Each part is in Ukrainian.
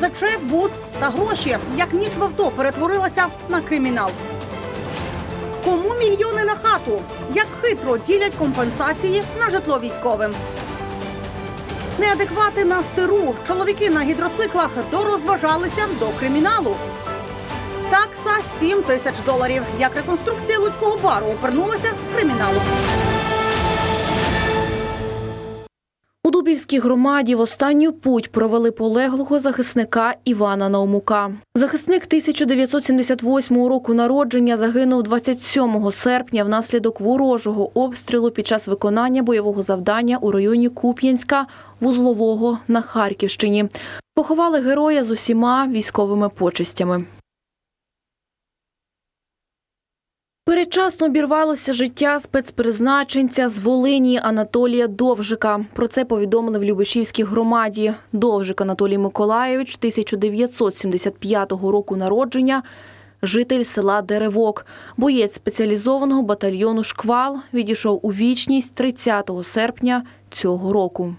СЗЧ, бус та гроші. Як ніч в авто перетворилася на кримінал. Кому мільйони на хату? Як хитро ділять компенсації на житло військовим? Неадеквати на стиру. Чоловіки на гідроциклах дорозважалися до криміналу. Такса 7 тисяч доларів. Як реконструкція луцького бару опернулася криміналу. У Дубівській громаді в останню путь провели полеглого захисника Івана Наумука. Захисник 1978 року народження загинув 27 серпня внаслідок ворожого обстрілу під час виконання бойового завдання у районі Куп'янська вузлового на Харківщині. Поховали героя з усіма військовими почестями. Передчасно обірвалося життя спецпризначенця з Волині Анатолія Довжика. Про це повідомили в Любешівській громаді. Довжик Анатолій Миколайович, 1975 року народження, житель села Деревок, боєць спеціалізованого батальйону Шквал, відійшов у вічність 30 серпня цього року.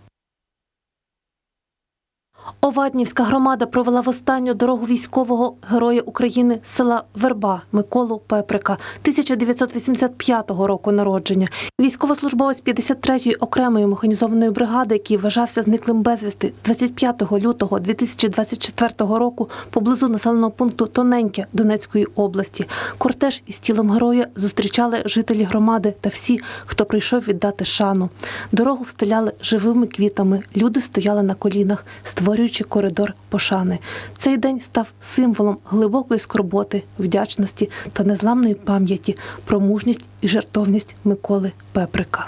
Оваднівська громада провела в останню дорогу військового героя України села Верба Миколу Пеприка 1985 року народження. Військовослужбовець 53-ї окремої механізованої бригади, який вважався зниклим безвісти 25 лютого 2024 року поблизу населеного пункту Тоненьке Донецької області. Кортеж із тілом героя зустрічали жителі громади та всі, хто прийшов віддати шану. Дорогу встиляли живими квітами. Люди стояли на колінах, створюючи коридор пошани. Цей день став символом глибокої скорботи, вдячності та незламної пам'яті про мужність і жертовність Миколи Пеприка.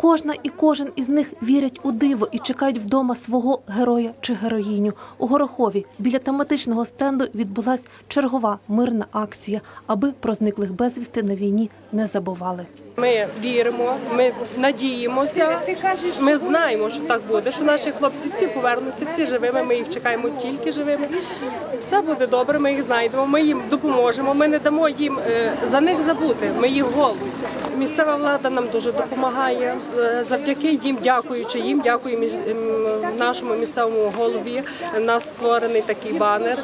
Кожна і кожен із них вірять у диво і чекають вдома свого героя чи героїню. У Горохові біля тематичного стенду відбулась чергова мирна акція, аби про зниклих безвісти на війні не забували. Ми віримо, ми надіємося. Ми знаємо, що так буде, що наші хлопці всі повернуться, всі живими. Ми їх чекаємо тільки живими. Все буде добре, ми їх знайдемо, ми їм допоможемо. Ми не дамо їм е, за них забути. Ми їх голос. Місцева влада нам дуже допомагає. Е, Завдяки їм, дякуючи їм, дякую нашому місцевому голові. Нас створений такий банер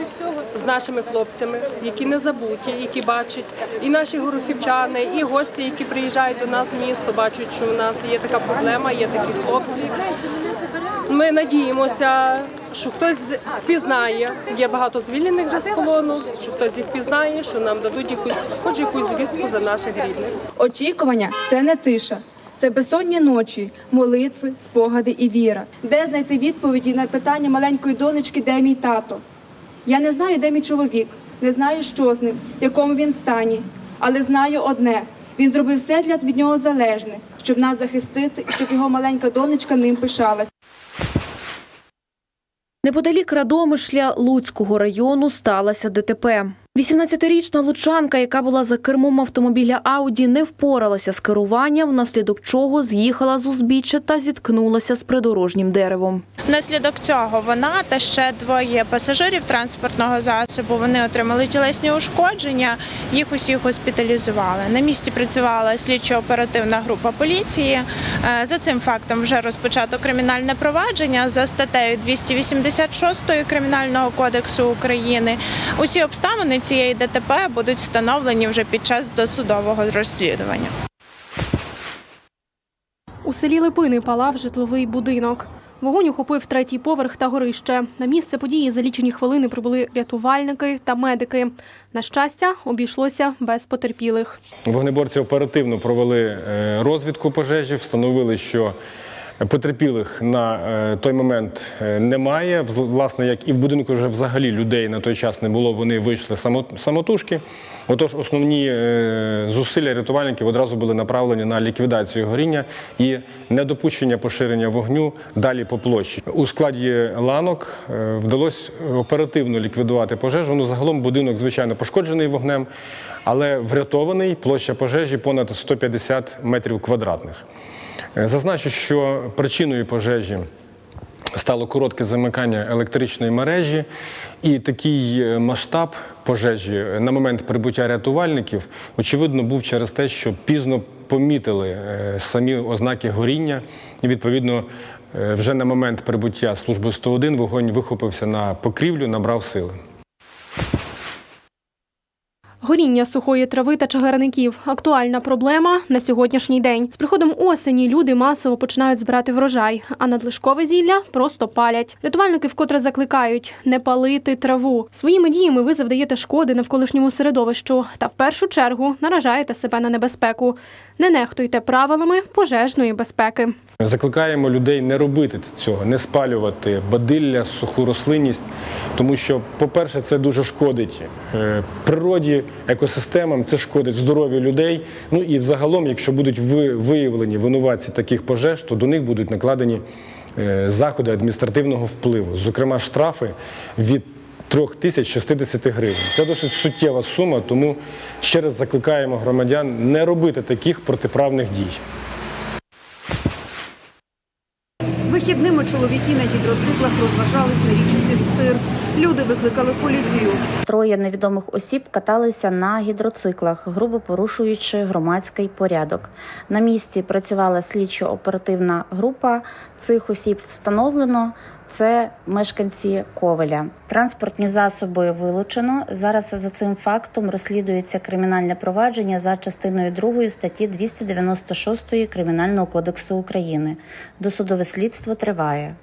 з нашими хлопцями, які не забуті, які бачать і наші горохівчани, і гості, які приїжджають до нас в місто, бачать, що в нас є така проблема, є такі хлопці. Ми надіємося, що хтось пізнає. Є багато звільнених вже з полону, що хтось їх пізнає, що нам дадуть якусь, хоч якусь звістку за наших рідних. Очікування це не тиша, це безсонні ночі, молитви, спогади і віра. Де знайти відповіді на питання маленької донечки, де мій тато? Я не знаю, де мій чоловік, не знаю, що з ним, в якому він стані, але знаю одне: він зробив все для від нього залежне, щоб нас захистити і щоб його маленька донечка ним пишалась. Неподалік Радомишля Луцького району сталося ДТП. 18-річна лучанка, яка була за кермом автомобіля Ауді, не впоралася з керуванням, внаслідок чого з'їхала з узбіччя та зіткнулася з придорожнім деревом. Внаслідок цього вона та ще двоє пасажирів транспортного засобу вони отримали тілесні ушкодження. Їх усіх госпіталізували. На місці працювала слідчо-оперативна група поліції. Е, За цим фактом вже розпочато кримінальне провадження за статтею 286 Кримінального кодексу України. Усі обставини цієї ДТП будуть встановлені вже під час досудового розслідування. У селі Липини палав житловий будинок. Вогонь охопив третій поверх та горище. На місце події за лічені хвилини прибули рятувальники та медики. На щастя, обійшлося без потерпілих. Вогнеборці оперативно провели е, розвідку пожежі, встановили, що потерпілих на е, той момент е, немає. Власне, як і в будинку вже взагалі людей на той час не було, вони вийшли самотужки. Отож, основні е, зусилля рятувальників одразу були направлені на ліквідацію горіння і недопущення поширення вогню далі по площі. У складі ланок вдалося оперативно ліквідувати пожежу. Ну, загалом будинок, звичайно, пошкоджений вогнем, але врятований площа пожежі понад 150 метрів квадратних. Е, Зазначу, що причиною пожежі стало коротке замикання електричної мережі, і такий е, масштаб пожежі е, на момент прибуття рятувальників, очевидно, був через те, що пізно помітили самі ознаки горіння, і відповідно Вже на момент прибуття служби 101 вогонь вихопився на покрівлю, набрав сили. Горіння сухої трави та чагарників актуальна проблема на сьогоднішній день. З приходом осені люди масово починають збирати врожай, а надлишкове зілля просто палять. Рятувальники вкотре закликають не палити траву. Своїми діями ви завдаєте шкоди навколишньому середовищу та в першу чергу наражаєте себе на небезпеку. Не нехтуйте правилами пожежної безпеки. Закликаємо людей не робити цього, не спалювати бадилля, суху рослинність, тому що, по-перше, це дуже шкодить е, природі, екосистемам, це шкодить здоров'ю людей. Ну і взагалом, якщо будуть виявлені винуватці таких пожеж, то до них будуть накладені е, заходи адміністративного впливу, зокрема штрафи від 3060 гривень. Це досить суттєва сума, тому ще раз закликаємо громадян не робити таких протиправних дій. Вихідними чоловіки на гідроциклах розважались на річці Стир. Люди викликали поліцію. Троє невідомих осіб каталися на гідроциклах, грубо порушуючи громадський порядок. На місці працювала слідчо-оперативна група. Цих осіб встановлено. Це мешканці Ковеля. Транспортні засоби вилучено. Зараз за цим фактом розслідується кримінальне провадження за частиною 2 статті 296 Кримінального кодексу України. Досудове слідство триває.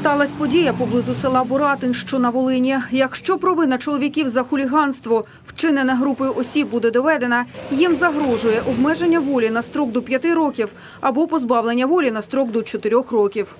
Сталась подія поблизу села Буратин, що на Волині. Якщо провина чоловіків за хуліганство, вчинене групою осіб буде доведена, їм загрожує обмеження волі на строк до 5 років або позбавлення волі на строк до 4 років.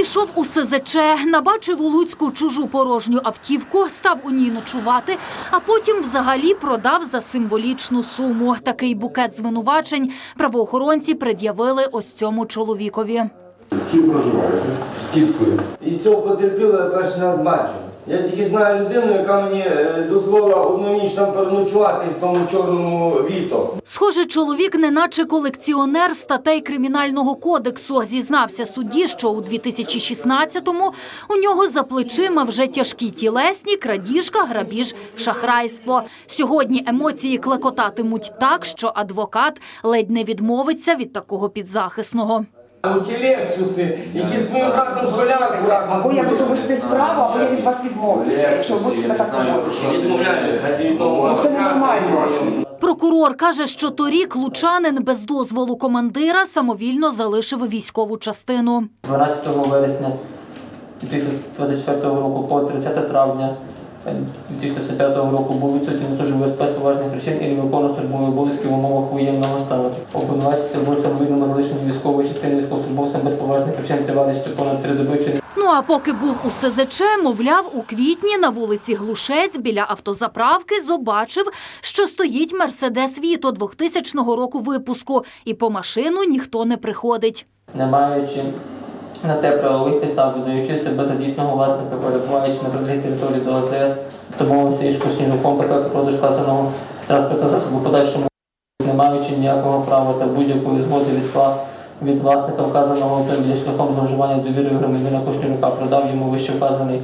Пішов у СЗЧ, набачив у Луцьку чужу порожню автівку, став у ній ночувати, а потім взагалі продав за символічну суму. Такий букет звинувачень правоохоронці пред'явили ось цьому чоловікові. З ким проживаєте? З кіткою. І цього потерпілого я перший раз бачу. Я тільки знаю людину, яка мені е, дозволила одну ніч там переночувати в тому чорному віто. Схоже, чоловік, неначе колекціонер статей кримінального кодексу, зізнався судді, що у 2016-му у нього за плечима вже тяжкі тілесні, крадіжка, грабіж, шахрайство. Сьогодні емоції клекотатимуть так, що адвокат ледь не відмовиться від такого підзахисного. Ті лексуси, які з твоїм братом солярку разом. Або я буду вести справу, або я від вас відмовлюся, якщо ви себе так поводите. Ну, Це ненормально. Прокурор каже, що торік лучанин без дозволу командира самовільно залишив військову частину. 12 вересня 2024 року по 30 травня 2025 року був відсутній на службі поважних причин і не виконував службові обов'язки в умовах воєнного стану. Обвинувачується в самовільному залишенні військової частини військовослужбовцям без поважних причин тривалістю понад три доби чи Ну а поки був у СЗЧ, мовляв, у квітні на вулиці Глушець біля автозаправки побачив, що стоїть Мерседес Віто 2000 року випуску, і по машину ніхто не приходить. не маючи на те правових підстав, видаючи себе за дійсного власника, перебуваючи на прилеглій території до АЗС, домовився із Кошніруком про продаж вказаного транспортного засобу подальшому, не маючи ніякого права та будь-якої згоди від, від власника вказаного автомобіля шляхом зловживання довірою громадянина Кошнірюка, продав йому вище вказаний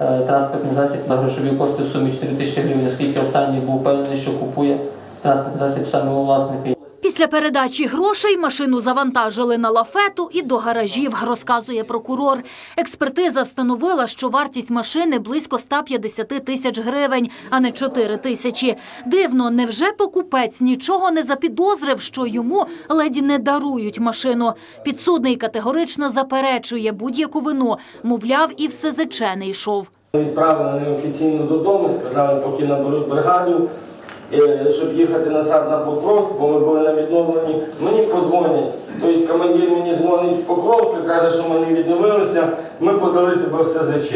е, транспортний засіб на грошові кошти в сумі 4 тисячі гривень, оскільки останній був впевнений, що купує транспортний засіб саме у власника. Після передачі грошей машину завантажили на лафету і до гаражів, розказує прокурор. Експертиза встановила, що вартість машини близько 150 тисяч гривень, а не 4 тисячі. Дивно, невже покупець нічого не запідозрив, що йому ледь не дарують машину? Підсудний категорично заперечує будь-яку вину. Мовляв, і в СЗЧ не йшов. Відправили неофіційно додому, сказали, поки наберуть бригаду, щоб їхати назад на Покровськ, бо ми були на відновленні. Мені позвонять. Тобто командир мені дзвонить з Покровська, каже, що ми не відновилися, ми подали тебе в СЗЧ.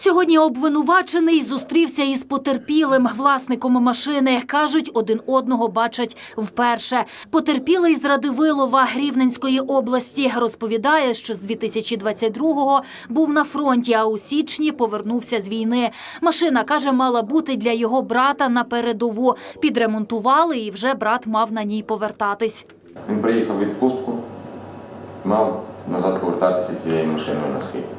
Сьогодні обвинувачений зустрівся із потерпілим власником машини. Кажуть, один одного бачать вперше. Потерпілий з Радивилова Рівненської області розповідає, що з 2022-го був на фронті, а у січні повернувся з війни. Машина каже, мала бути для його брата на передову. Підремонтували, і вже брат мав на ній повертатись. Він приїхав відпустку, мав назад повертатися цією машиною на схід.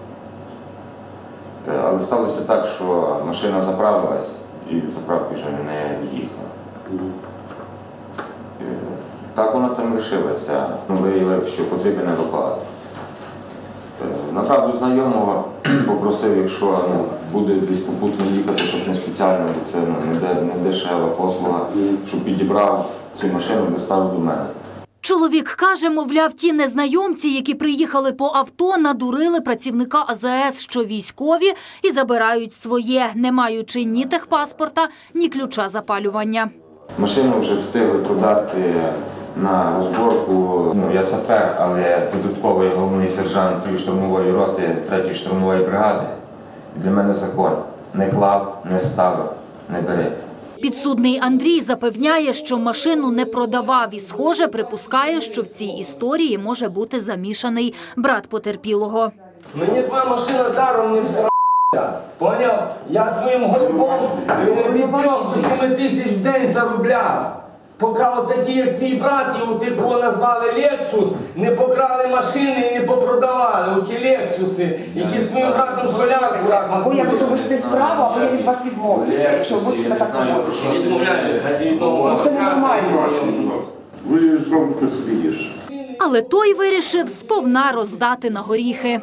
Е, Але сталося так, що машина заправилась і від заправки вже не їхала. Е, Так вона там лишилася. Виявив, що потрібен евакуатор. Е, Направду знайомого, попросив, якщо ну, буде десь попутно їхати, щоб не спеціально, бо це ну, не, не дешева послуга, щоб підібрав цю машину, доставив до мене. Чоловік каже, мовляв, ті незнайомці, які приїхали по авто, надурили працівника АЗС, що військові, і забирають своє, не маючи ні техпаспорта, ні ключа запалювання. Машину вже встигли продати на розборку. Ну, я сапер, але додатковий головний сержант 3 штурмової роти 3 штурмової бригади. Для мене закон. Не клав, не ставив, не бери. Підсудний Андрій запевняє, що машину не продавав і, схоже, припускає, що в цій історії може бути замішаний брат потерпілого. Мені твоя машина даром не взра. Поняв? Я своїм горбом е, від трьох до семи тисяч в день заробляв. Поки от такі, як твій брат, його типу назвали Лексус, не покрали машини і не попродавали. Оті Лексуси, які з твоїм братом солярку разом. Або я буду вести справу, або я від вас відмовлюся, якщо ви себе так поводите. Відмовляюсь, ну, Це ненормально. Ви ж робите. Але той вирішив сповна роздати на горіхи.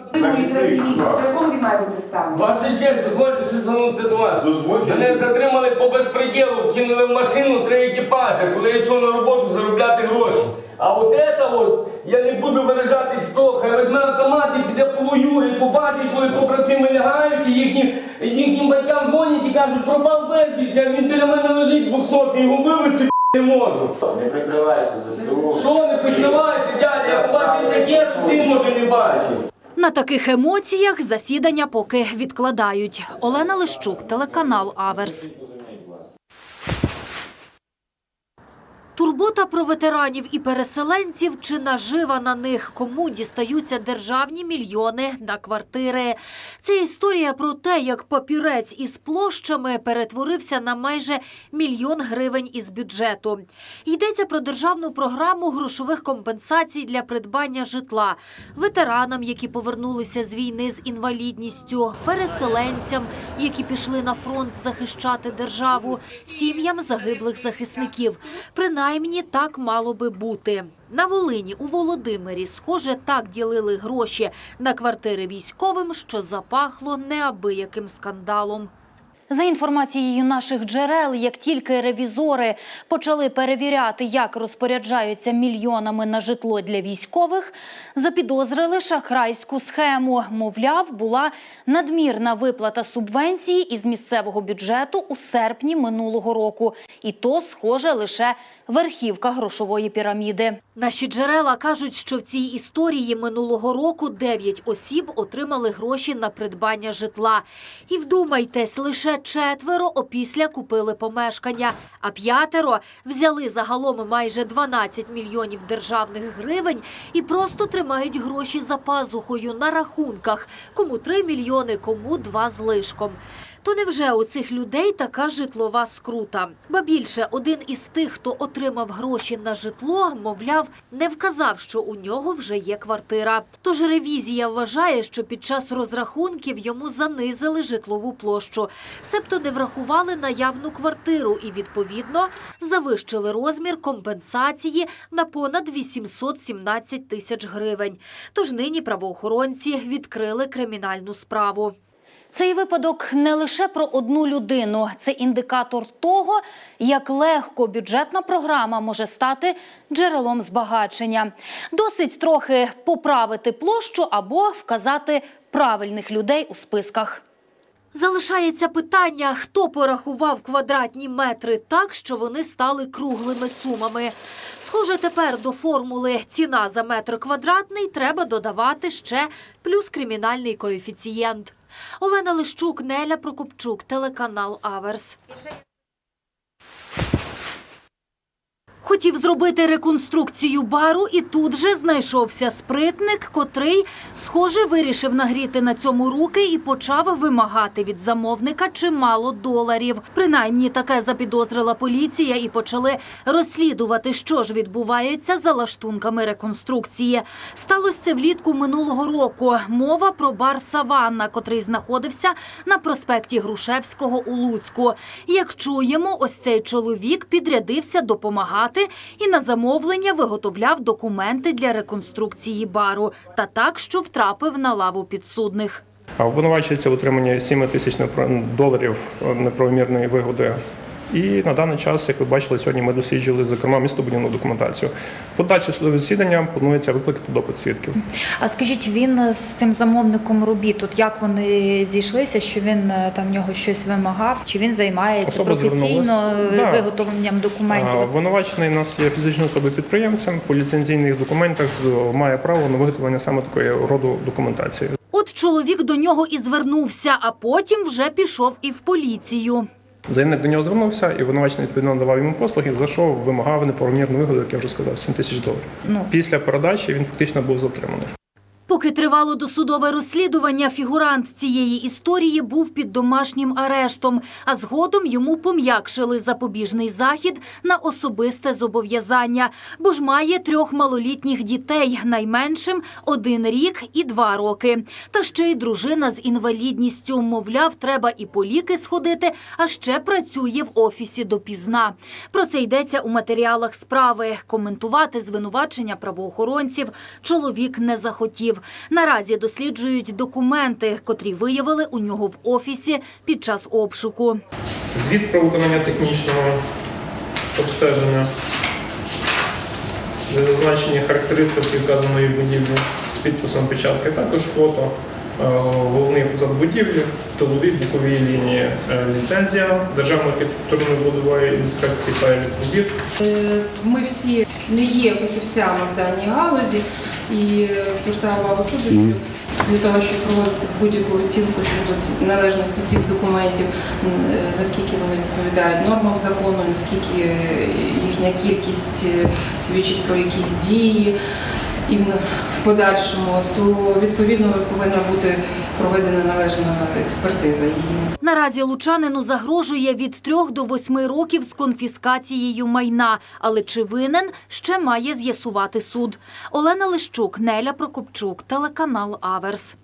Ваша честь, дозвольте ще звернутися до вас. Мене затримали по безпреділу, вкинули в машину три екіпажі, коли я йшов на роботу заробляти гроші. А от це от, я не буду виражатись того, хай візьме автомат і піде повоює, побачить, коли побратими лягають, і їхні, їхнім батькам дзвонять і кажуть, пропав безвісті, а він біля мене лежить 200, його вивезти не можу. Не прикривайся ЗСУ. Що не прикривайся, дядя, я бачив таке, що ти може не бачив. На таких емоціях засідання поки відкладають. Олена Лищук, телеканал Аверс. Турбота про ветеранів і переселенців чи нажива на них, кому дістаються державні мільйони на квартири. Це історія про те, як папірець із площами перетворився на майже мільйон гривень із бюджету. Йдеться про державну програму грошових компенсацій для придбання житла ветеранам, які повернулися з війни з інвалідністю, переселенцям, які пішли на фронт захищати державу, сім'ям загиблих захисників. Принаймні так мало би бути. На Волині у Володимирі, схоже, так ділили гроші на квартири військовим, що запахло неабияким скандалом. За інформацією наших джерел, як тільки ревізори почали перевіряти, як розпоряджаються мільйонами на житло для військових, запідозрили шахрайську схему. Мовляв, була надмірна виплата субвенції із місцевого бюджету у серпні минулого року. І то, схоже, лише верхівка грошової піраміди. Наші джерела кажуть, що в цій історії минулого року 9 осіб отримали гроші на придбання житла. І вдумайтесь, лише четверо опісля купили помешкання, а п'ятеро взяли загалом майже 12 мільйонів державних гривень і просто тримають гроші за пазухою на рахунках. Кому 3 мільйони, кому 2 з лишком. То невже у цих людей така житлова скрута? Ба більше, один із тих, хто отримав гроші на житло, мовляв, не вказав, що у нього вже є квартира. Тож ревізія вважає, що під час розрахунків йому занизили житлову площу, себто не врахували наявну квартиру і, відповідно, завищили розмір компенсації на понад 817 тисяч гривень. Тож нині правоохоронці відкрили кримінальну справу. Цей випадок не лише про одну людину, це індикатор того, як легко бюджетна програма може стати джерелом збагачення. Досить трохи поправити площу або вказати правильних людей у списках. Залишається питання, хто порахував квадратні метри так, що вони стали круглими сумами. Схоже, тепер до формули ціна за метр квадратний треба додавати ще плюс кримінальний коефіцієнт. Олена Лищук, Неля Прокопчук, телеканал Аверс. Хотів зробити реконструкцію бару, і тут же знайшовся спритник, котрий, схоже, вирішив нагріти на цьому руки і почав вимагати від замовника чимало доларів. Принаймні таке запідозрила поліція і почали розслідувати, що ж відбувається за лаштунками реконструкції. Сталося це влітку минулого року. Мова про бар Саванна, котрий знаходився на проспекті Грушевського у Луцьку. Як чуємо, ось цей чоловік підрядився допомагати і на замовлення виготовляв документи для реконструкції бару та так, що втрапив на лаву підсудних. Обвинувачується в отриманні 7 тисяч доларів неправомірної вигоди. І на даний час, як ви бачили, сьогодні ми досліджували, зокрема, містобудівну документацію. В подальші судові засідання планується викликати допит свідків. А скажіть, він з цим замовником робіт, от як вони зійшлися, що він е, там в нього щось вимагав, чи він займається Особа професійно е, Да. виготовленням документів? А, Обвинувачений у нас є фізичною особою підприємцем. По ліцензійних документах е, має право на виготовлення саме такої роду документації. От чоловік до нього і звернувся, а потім вже пішов і в поліцію. Заявник до нього звернувся, і винувачний відповідно надавав йому послуги, за що вимагав неправомірну вигоду, як я вже сказав, 7 тисяч доларів. Ну. Після передачі він фактично був затриманий. Поки тривало досудове розслідування, фігурант цієї історії був під домашнім арештом, а згодом йому пом'якшили запобіжний захід на особисте зобов'язання, бо ж має трьох малолітніх дітей, найменшим один рік і два роки. Та ще й дружина з інвалідністю. Мовляв, треба і по ліки сходити, а ще працює в офісі допізна. Про це йдеться у матеріалах справи. Коментувати звинувачення правоохоронців чоловік не захотів. Наразі досліджують документи, котрі виявили у нього в офісі під час обшуку. Звіт про виконання технічного обстеження, де зазначені характеристики вказаної будівлі з підписом печатки, також фото, е, головний фасад будівлі, тилові бокові лінії, е, ліцензія Державної архітектурно-будової інспекції перелік робіт. Е, Ми всі не є фахівцями в даній галузі і звертаю увагу суду, що для того, щоб проводити будь-яку оцінку щодо належності цих документів, е, наскільки вони відповідають нормам закону, наскільки їхня кількість е, свідчить про якісь дії і в подальшому, то відповідно повинна бути проведена належна експертиза її. Наразі лучанину загрожує від трьох до восьми років з конфіскацією майна, але чи винен ще має з'ясувати суд. Олена Лищук, Неля Прокопчук, телеканал Аверс.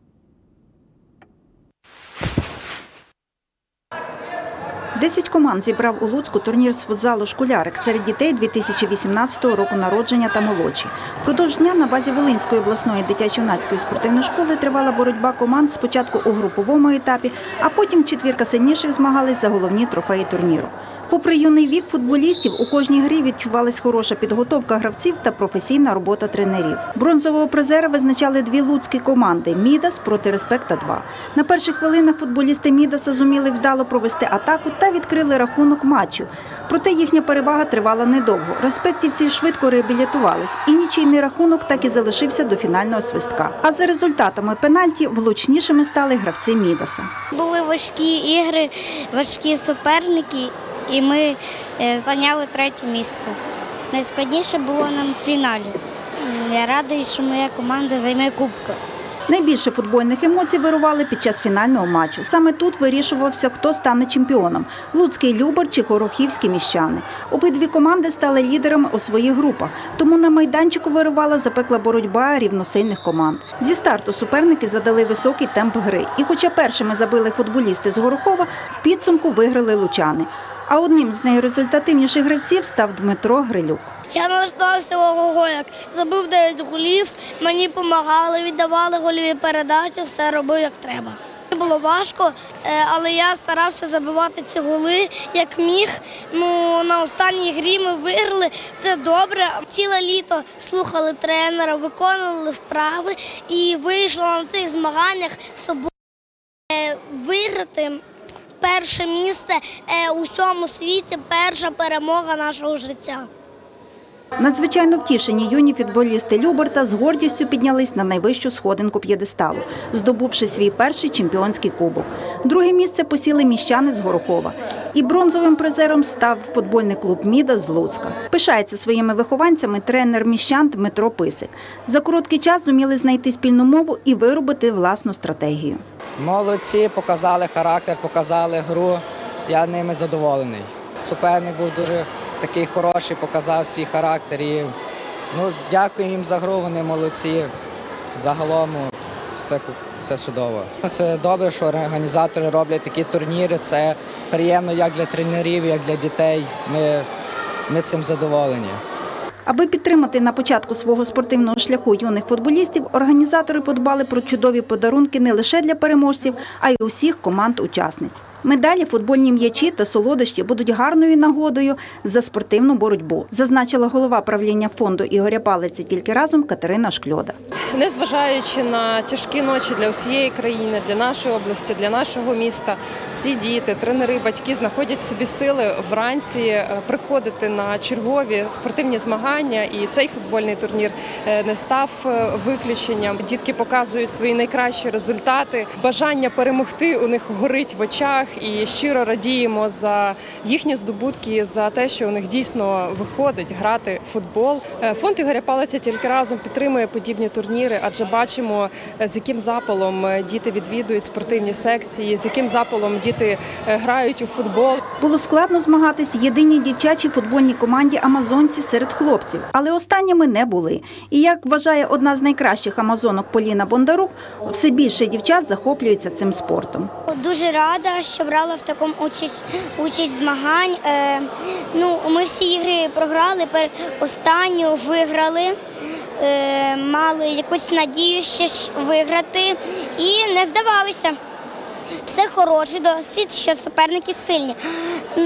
Десять команд зібрав у Луцьку турнір з футзалу «Школярик» серед дітей 2018 року народження та молодші. Продовж дня на базі Волинської обласної дитячо-юнацької спортивної школи тривала боротьба команд спочатку у груповому етапі, а потім четвірка сильніших змагались за головні трофеї турніру. Попри юний вік футболістів, у кожній грі відчувалась хороша підготовка гравців та професійна робота тренерів. Бронзового призера визначали дві луцькі команди Мідас проти Респекта 2 На перших хвилинах футболісти Мідаса зуміли вдало провести атаку та відкрили рахунок матчу. Проте їхня перевага тривала недовго. Респектівці швидко реабілітувались, і нічийний рахунок так і залишився до фінального свистка. А за результатами пенальті влучнішими стали гравці Мідаса. Були важкі ігри, важкі суперники, і ми е, зайняли третє місце. Найскладніше було нам в фіналі. Я радий, що моя команда займе кубку. Найбільше футбольних емоцій вирували під час фінального матчу. Саме тут вирішувався, хто стане чемпіоном – Луцький Любар чи Горохівські міщани. Обидві команди стали лідерами у своїх групах, тому на майданчику вирувала запекла боротьба рівносильних команд. Зі старту суперники задали високий темп гри. І хоча першими забили футболісти з Горохова, в підсумку виграли лучани. А одним з найрезультативніших гравців став Дмитро Грилюк. Я налаштувався ого як забив 9 голів, мені допомагали, віддавали гольові передачі, все робив як треба. Було важко, е, але я старався забивати ці голи як міг. Ну на останній грі ми виграли. Це добре. Ціле літо слухали тренера, виконували вправи і вийшло на цих змаганнях собою е, виграти перше місце е, у всьому світі, перша перемога нашого життя. Надзвичайно втішені юні футболісти Люберта з гордістю піднялись на найвищу сходинку п'єдесталу, здобувши свій перший чемпіонський кубок. Друге місце посіли міщани з Горохова. І бронзовим призером став футбольний клуб Міда з Луцька. Пишається своїми вихованцями тренер міщан Дмитро Писик. За короткий час зуміли знайти спільну мову і виробити власну стратегію. Молодці, показали характер, показали гру. Я ними задоволений. Суперник був дуже такий хороший, показав свій характер. І, ну, дякую їм за гру, вони молодці. Загалом ну, все чудово. Це добре, що організатори роблять такі турніри. Це приємно як для тренерів, як для дітей. Ми, ми цим задоволені. Аби підтримати на початку свого спортивного шляху юних футболістів, організатори подбали про чудові подарунки не лише для переможців, а й усіх команд-учасниць. Медалі, футбольні м'ячі та солодощі будуть гарною нагодою за спортивну боротьбу, зазначила голова правління фонду Ігоря Палиці тільки разом Катерина Шкльода. Незважаючи на тяжкі ночі для всієї країни, для нашої області, для нашого міста, ці діти, тренери, батьки знаходять собі сили вранці е, приходити на чергові спортивні змагання. І цей футбольний турнір е, не став е, виключенням. Дітки показують свої найкращі результати. Бажання перемогти у них горить в очах, і щиро радіємо за їхні здобутки, за те, що у них дійсно виходить грати в футбол. Е, Фонд Ігоря Палиця тільки разом підтримує подібні турніри, адже бачимо, е, з яким запалом е, діти відвідують спортивні секції, з яким запалом діти грають у футбол. Було складно змагатись єдиній дівчачій футбольній команді Амазонці серед хлопців, але останніми не були. І як вважає одна з найкращих амазонок Поліна Бондарук, все більше дівчат захоплюються цим спортом. Дуже рада, що брала в такому участь, участь змагань. Е, ну, ми всі ігри програли, пер останню виграли. Е, мали якусь надію ще виграти і не здавалися. Це хороший досвід, що суперники сильні.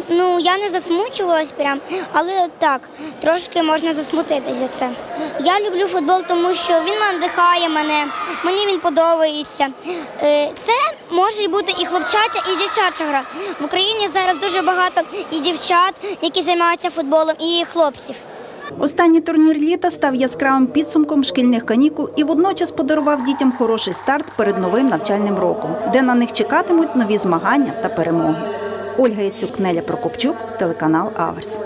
Ну, я не засмучувалась прям, але так, трошки можна засмутитись за це. Я люблю футбол, тому що він надихає мене, мені він подобається. Е, Це може бути і хлопчача, і дівчача гра. В Україні зараз дуже багато і дівчат, які займаються футболом, і хлопців. Останній турнір літа став яскравим підсумком шкільних канікул і водночас подарував дітям хороший старт перед новим навчальним роком, де на них чекатимуть нові змагання та перемоги. Ольга Яцюк, Неля Прокопчук, телеканал Аверс.